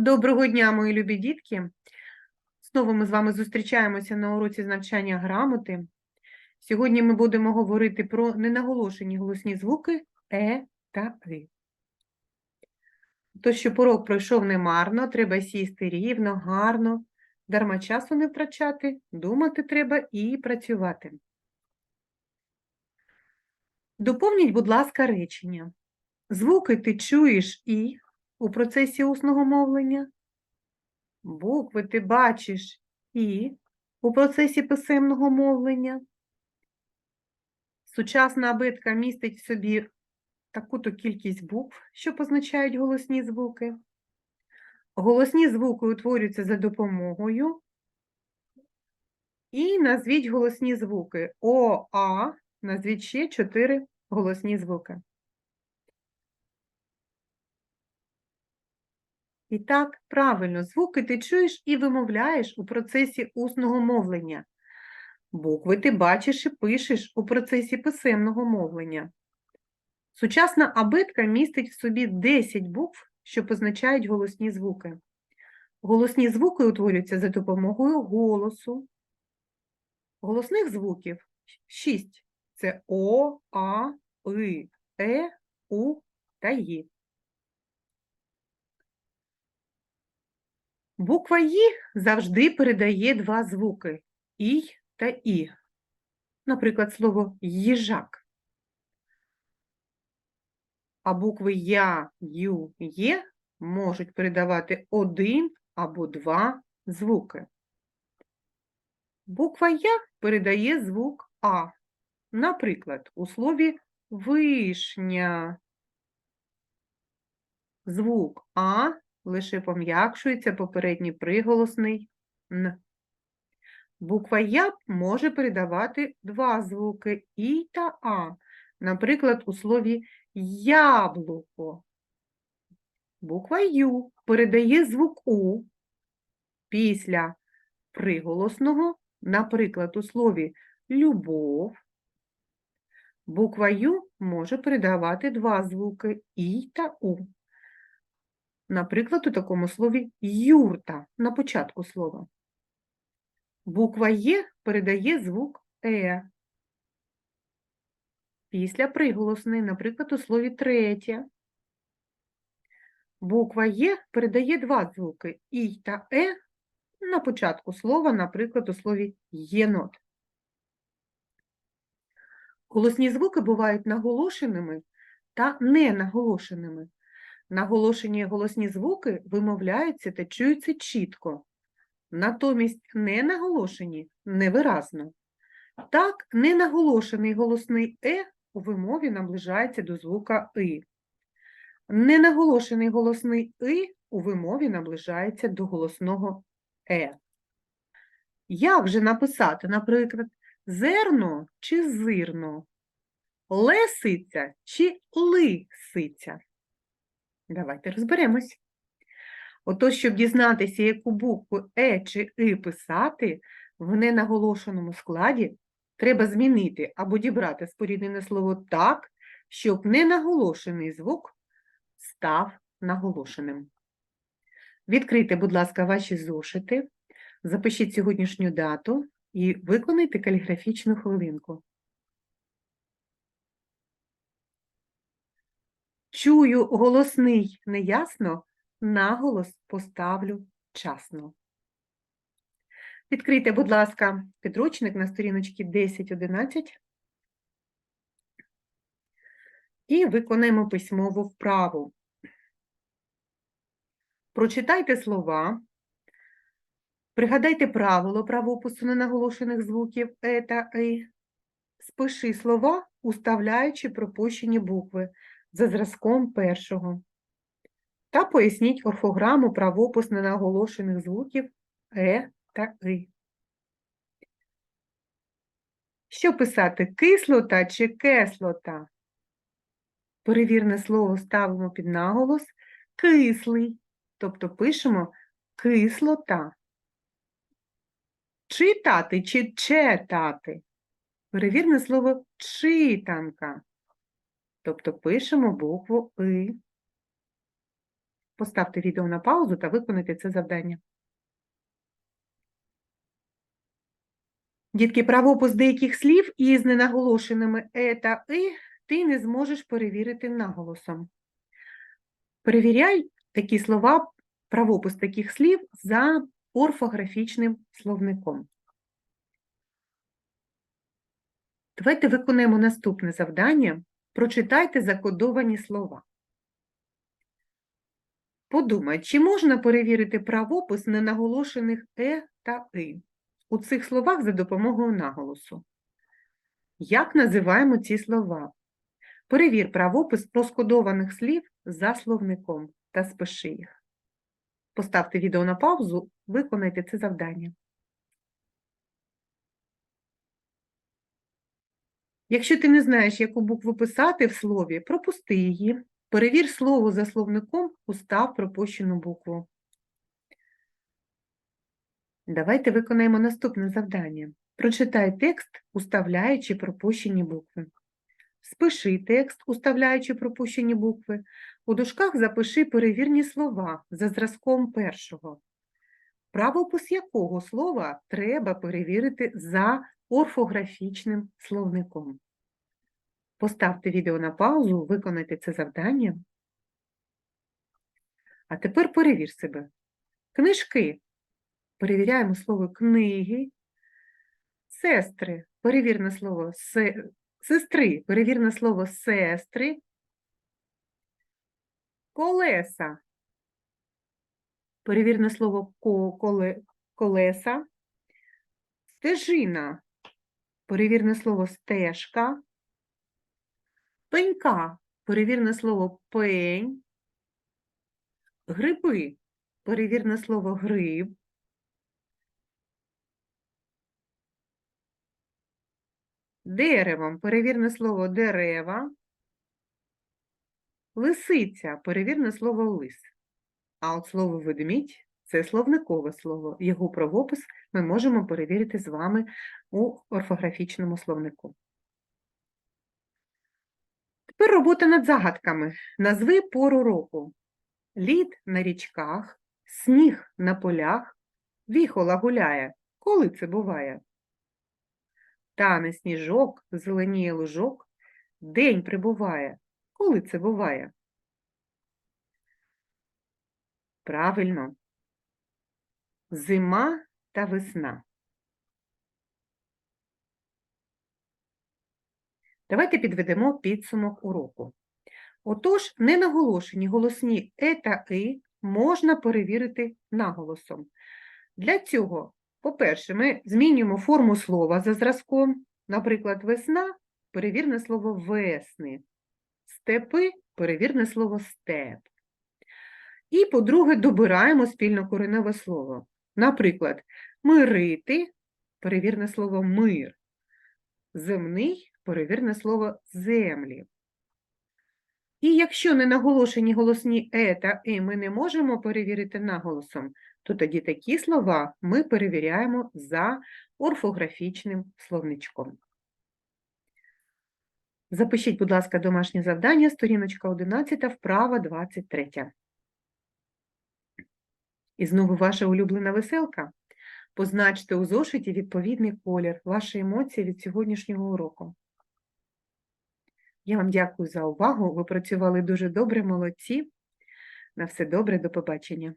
Доброго дня, мої любі дітки. Знову ми з вами зустрічаємося на уроці з навчання грамоти. Сьогодні ми будемо говорити про ненаголошені голосні звуки е та и. То, що порок пройшов немарно, треба сісти рівно, гарно, дарма часу не втрачати, думати треба і працювати. Доповніть, будь ласка, речення. Звуки ти чуєш і у процесі усного мовлення. Букви ти бачиш і у процесі писемного мовлення. Сучасна абетка містить в собі таку-то кількість букв, що позначають голосні звуки. Голосні звуки утворюються за допомогою. І назвіть голосні звуки. О, А, назвіть ще чотири голосні звуки. І так, правильно, звуки ти чуєш і вимовляєш у процесі усного мовлення. Букви ти бачиш і пишеш у процесі писемного мовлення. Сучасна абетка містить в собі 10 букв, що позначають голосні звуки. Голосні звуки утворюються за допомогою голосу. Голосних звуків 6. Це О, А, И, Е, У та Ї. Буква «Ї» завжди передає два звуки «ій» та «і». Наприклад, слово «їжак». А букви Я, Ю, Є можуть передавати один або два звуки. Буква Я передає звук А. Наприклад, у слові вишня. Звук А лише пом'якшується попередній приголосний Н. Буква Я може передавати два звуки І та А. Наприклад, у слові яблуко. Буква Ю передає звук У після приголосного, наприклад, у слові любов. Буква Ю може передавати два звуки І та У. Наприклад, у такому слові юрта на початку слова. Буква Є передає звук Е. Після приголосної, наприклад, у слові третє. Буква Є передає два звуки І та Е на початку слова, наприклад, у слові єнот. Голосні звуки бувають наголошеними та ненаголошеними. Наголошені голосні звуки вимовляються та чуються чітко, натомість ненаголошені невиразно. Так, ненаголошений голосний е у вимові наближається до звука и. Ненаголошений голосний и у вимові наближається до голосного е. Як же написати, наприклад, зерно чи зирно, лесиця чи лисиця? Давайте розберемось. Ото, щоб дізнатися, яку букву Е чи И писати в ненаголошеному складі, треба змінити або дібрати споріднене слово так, щоб ненаголошений звук став наголошеним. Відкрийте, будь ласка, ваші зошити, запишіть сьогоднішню дату і виконайте каліграфічну хвилинку. Чую голосний неясно, наголос поставлю часно. Відкрийте, будь ласка, підручник на сторіночці 10-11 і виконаємо письмову вправу. Прочитайте слова, пригадайте правило правопису ненаголошених звуків е та и, спиши слова, уставляючи пропущені букви за зразком першого. Та поясніть орфограму правопис ненаголошених звуків е та и. Що писати кислота чи кислота? Перевірне слово ставимо під наголос кислий, тобто пишемо кислота. Читати чи четати? Перевірне слово читанка. Тобто пишемо букву И. Поставте відео на паузу та виконайте це завдання. Дітки, правопис деяких слів із ненаголошеними е та и ти не зможеш перевірити наголосом. Перевіряй такі слова, правопис таких слів за орфографічним словником. Давайте виконаємо наступне завдання. Прочитайте закодовані слова. Подумай, чи можна перевірити правопис ненаголошених е та и у цих словах за допомогою наголосу? Як називаємо ці слова? Перевір правопис розкодованих слів за словником та спиши їх. Поставте відео на паузу, виконайте це завдання. Якщо ти не знаєш, яку букву писати в слові, пропусти її. Перевір слово за словником, устав пропущену букву. Давайте виконаємо наступне завдання. Прочитай текст, уставляючи пропущені букви. Спиши текст, уставляючи пропущені букви. У дужках запиши перевірні слова за зразком першого. Правопис якого слова треба перевірити за орфографічним словником. Поставте відео на паузу, виконайте це завдання. А тепер перевір себе. Книжки. Перевіряємо слово книги. Сестри. Перевірне слово се... сестри. Перевірне слово сестри. Колеса. Перевірне слово ко... коле... колеса. Стежина. Перевірне слово стежка. Пенька. Перевірне слово пень. Гриби. Перевірне слово гриб. Деревом. Перевірне слово дерева. Лисиця. Перевірне слово лис. А от слово ведмідь це словникове слово. Його правопис ми можемо перевірити з вами у орфографічному словнику. Тепер робота над загадками. Назви пору року. Лід на річках, сніг на полях, віхола гуляє. Коли це буває? Тане сніжок, зеленіє лужок, день прибуває. Коли це буває? Правильно. Зима та весна. Давайте підведемо підсумок уроку. Отож, ненаголошені голосні е та и можна перевірити наголосом. Для цього, по-перше, ми змінюємо форму слова за зразком. Наприклад, весна перевірне слово весни, степи перевірне слово степ. І, по-друге, добираємо спільнокоренове слово. Наприклад, мирити перевірне слово мир, земний перевірне слово землі. І якщо не наголошені голосні е та и ми не можемо перевірити наголосом, то тоді такі слова ми перевіряємо за орфографічним словничком. Запишіть, будь ласка, домашнє завдання, сторіночка 11, вправа 23. І знову ваша улюблена веселка. Позначте у зошиті відповідний колір, ваші емоції від сьогоднішнього уроку. Я вам дякую за увагу. Ви працювали дуже добре, молодці. На все добре, до побачення.